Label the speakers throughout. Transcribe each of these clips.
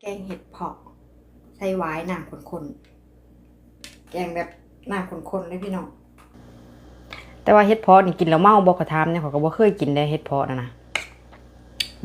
Speaker 1: แกงเห็ดเผาะใส่หวายน้ำข้นๆแกงแบบน้ำข้นๆเลยพี่น้องแต่ว่าเห็ดเพาะนี่กินแล้วเมาบอกระทามเนี่ยเขาก็บ่เคยกินได้เห็ดเพาะนะนะ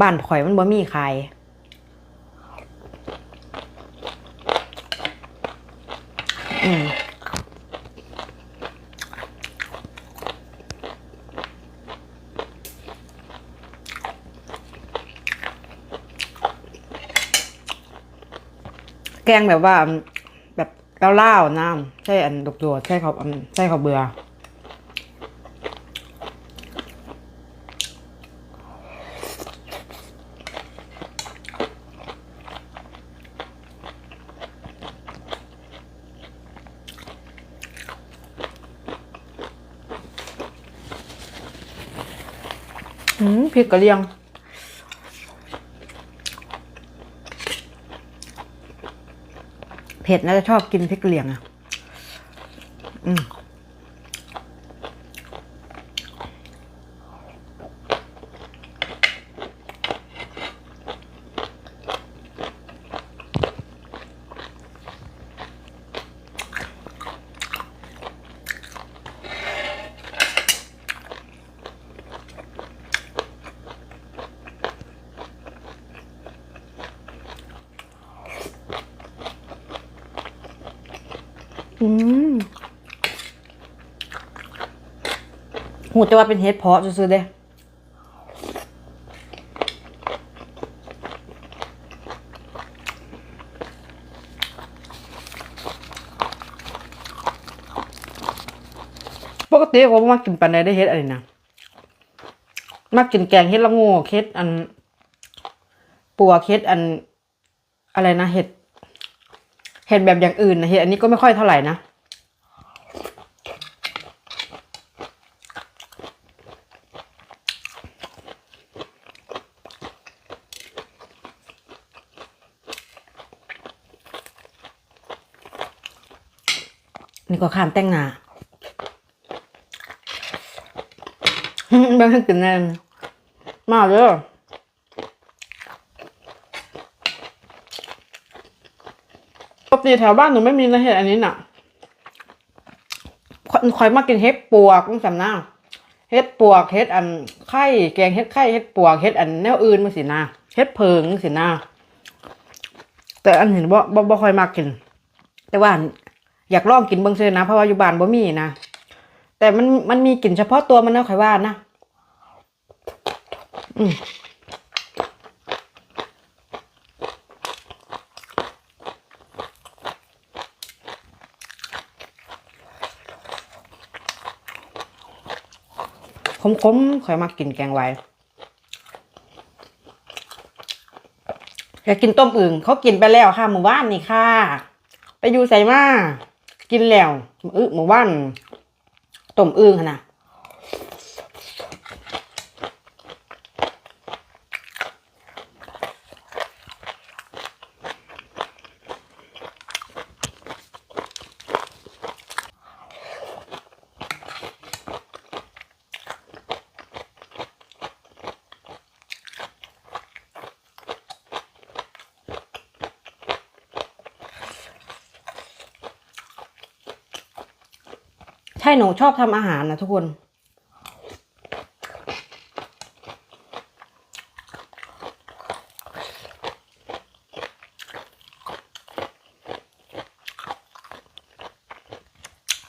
Speaker 1: บ้านข่อยมันบ่มีขาย แกงแบบว่า แบบเล่าๆน้ำใช่อันดกตัวใช่เขาใช่เขาเบื่ออืมพริกกระเลียง ผ็ดนะจะชอบกินพริกเหลี่ยงอะ อืม อืมหูจะว่าเป็นเฮ็ดเพาะซื้อๆเด้ปกติผมมากินปันใดได้เฮ็ดอะไรนะมากินแกงเฮ็ดละง่เฮ็ดอันปัวเฮ็ดอัน อะไรนะเห็ด เห็ดแบบอย่างอื่นนะเห็ดอันนี้ก็ไม่ค่อยเท่าไหร่นะนี่ก็ข้ามแต่งนาบางทีกินแน่มาเด้อ กติแถวบ้านหนูไม่มีนะเห็ดอันนี้น่ะคอยคอยมากินเห็ดปวกต้องจำหน้าเห็ดปวกเห็ดอันไข่แกงเห็ดไข่เห็ดปวกเห็ดอันแนวอื่นมาสินะเห็ดเพิงสินะแต่อันเห็นบ่บ่บ่คอยมากกิน แต่ว่าอยากลองกินเบิ่งเซนะเพราะว่าอยู่บ้านบ่มีนะแต่มันมันมีกลิ่นเฉพาะตัวมันนะข่อยว่านะ อืม ขมๆข่อยมากินแกงไว้อยากกินต้มอึ่งเขากินไปแล้วค่ะหมู่บ้านนี่ค่ะ ไปอยู่ใส่มา กินแล้วอึหมู่บ้านต้มอึ่งค่ะนะใช่หนูชอบทำอาหารนะทุกคน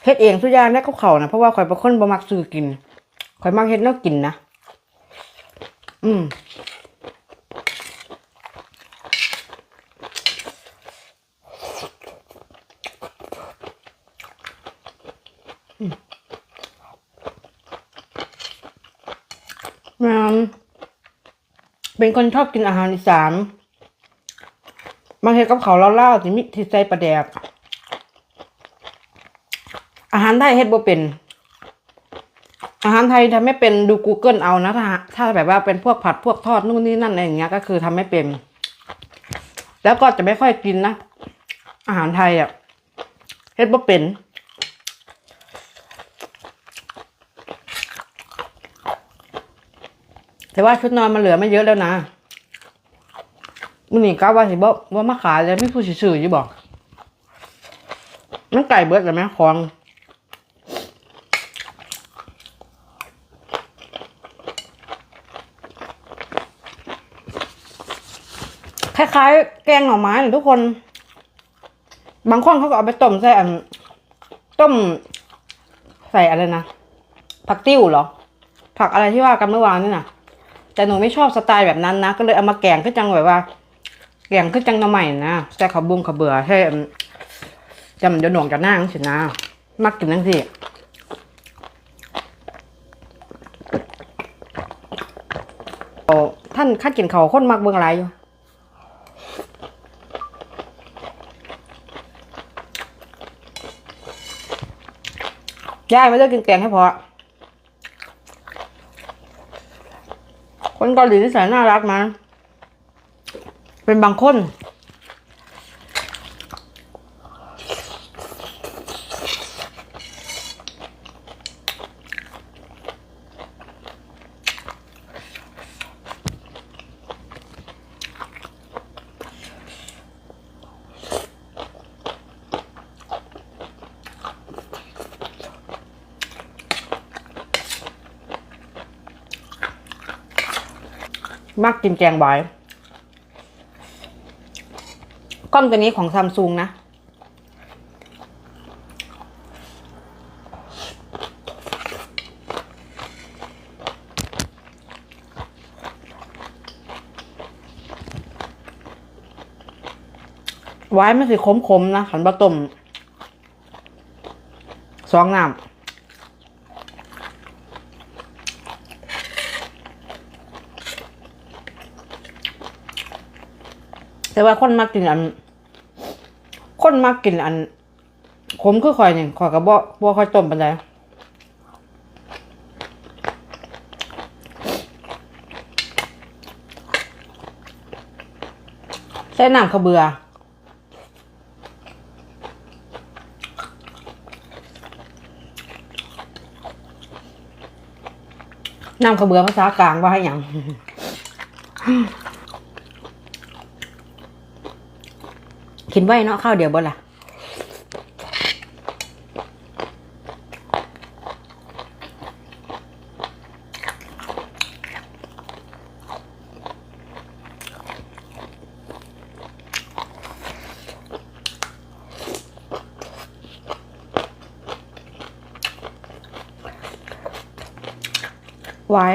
Speaker 1: เฮ็ดเองทุกอย่างได้เขาเขานะเพราะว่าข่อยเป็นคนบ่มักซื้อกินข่อยมักเฮ็ดแนวกินนะ อืมแม่น เป็นคนชอบกินอาหารอีสานบางเฮ็ดกับเขาเล่าๆทีมีที่ใส่ปลาแดก อาหารไทยเฮ็ดบ่เป็น อาหารไทยทำไม่เป็นดู Google เอานะถ้าถ้าแบบว่าเป็นพวกผัดพวกทอดนู่นนี่นั่นอะไรอย่างเงี้ยก็คือทำไม่เป็น แล้วก็จะไม่ค่อยกินนะ อาหารไทยอะเฮ็ดบ่เป็น แต่ว่าชุดนอนมันเหลือไม่เยอะแล้วนะมันนี่กะว่าสิบ่ว่ามาขายแล้วมีผู้สิซื้ออยู่บ่มันไก่เบิดแล้วแม่ของคล้ายๆ แกงหน่อไม้ทุกคน บางคนเขาก็เอาไปต้มใส่อันต้มใส่อะไรนะผักติ้วเหรอ ผักอะไรที่ว่ากันเมื่อวานนี่น่ะ แต่หนูไม่ชอบสไตล์แบบนั้นนะ ก็เลยเอามาแกงขึ้นจังแบบว่า แกงขึ้นจังหน่อใหม่นะใส่ข้าบุ้งข้าเบื่อให้จำเดี๋ยวหน่วงจะนั่งสินะ มักกินนั่งสิท่านข้ากินเขาวคนมักเบิ่งอะไรอยู่ยายไม่ได้กินแกงให้พอ คนเกาหลีที่แสนน่ารักมา เป็นบางคน มักกินแกงบอยกล้องตัวนี้ของซัมซุงนะ ไว้ไม่สิคมๆนะขันบะต้มสองน้ำ แต่ว่าคนมากินอัน คนมากินอันขมคือข่อยนี่ข่อยกับบ่บ่ค่อยต้มปานใดใส่น้ำข้าเบือน้ำข้าเบือภาษากลางว่าให้ยัง กินไว้เนาะข้าวเดียวบ่ล่ะไว้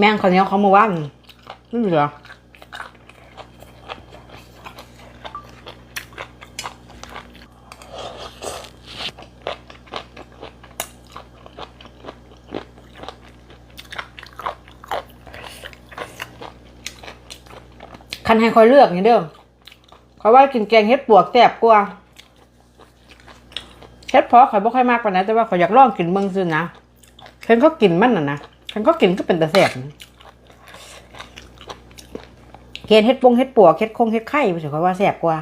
Speaker 1: แม่งคนนี้เขามาว่านไม่เหลือคันให้คอยเลือกนี่เด้อคอยว่ากินแกงเฮ็ดปวกแซ่บกว่าเฮ็ดพอข่อยบ่ค่อยมากปานนั้นแต่ว่าข่อยอยากลองกินเบิ่งซื่อนะเห็นเขากินมันน่ะนะ เห็นเขากินก็เป็นตาแซ่บเฮ็ดเฮ็ดปงเฮ็ดปวกเฮ็ดคงเฮ็ดไข่บ่ใช่ข่อยว่าแซ่บกว่า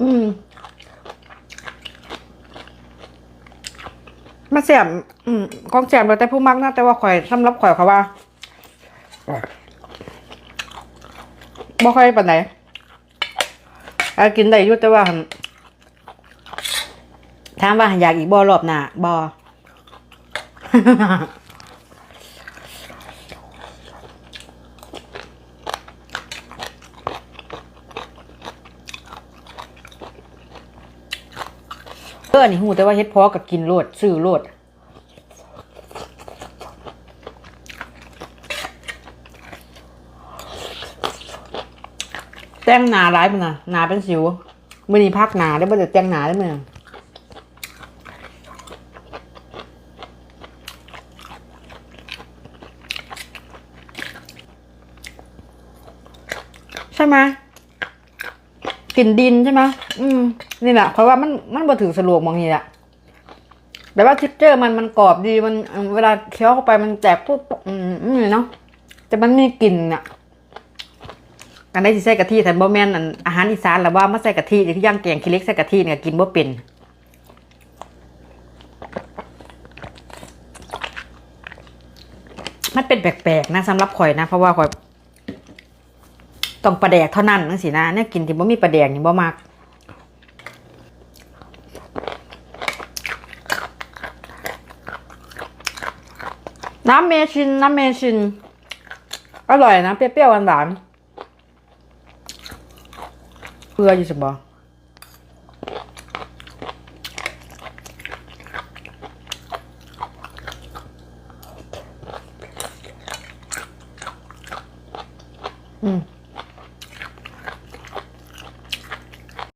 Speaker 1: อืมมาแสบอืมของแสบแล้วแต่ผู้มักนะแต่ว่าข่อยสำหรับข่อยเขาว่า บ่ค่อยปานไหนอากินได้ยู่แต่ว่าถามว่าอยากอีกบ่รอบหน้าบ่เอออันนี้หูแต่ว่าเฮ็ดพอกับกินโลดซื้อโลด แต่งหนาร้ายมันนะหนาเป็นสิวมือนี้พักหนาได้บ่จะแต่งหนาได้มั้ยใช่ไหมกลิ่นดินใช่ไหมอืม นี่แหละเพราะว่ามันมันบ่ถึงสลวกบางทีอะแต่ว่าทิกเจอร์มันมันกรอบดีมันเวลาเคี้ยวเข้าไปมันแตกปุ๊บอืมอืมเนาะแต่มันมีกลิ่นอะ อันนี้ที่ใส่กะทิแต่บ่แม่นอันอาหารอีสานหรือว่ามาใส่กะทิอย่างที่ย่างแกงขี้เล็กใส่กะทิเนี่ยกินบ่เป็นมันเป็นแปลกๆนะสำหรับข่อยนะ เพราะว่าข่อยต้องปลาแดกเท่านั้นนั่นสินะเนี่ยกินที่บ่มีปลาแดกนี่บ่มากน้ำเมชินน้ำเมชินอร่อยนะเปรี้ยวๆหวานๆ เกลืออยู่สิบอ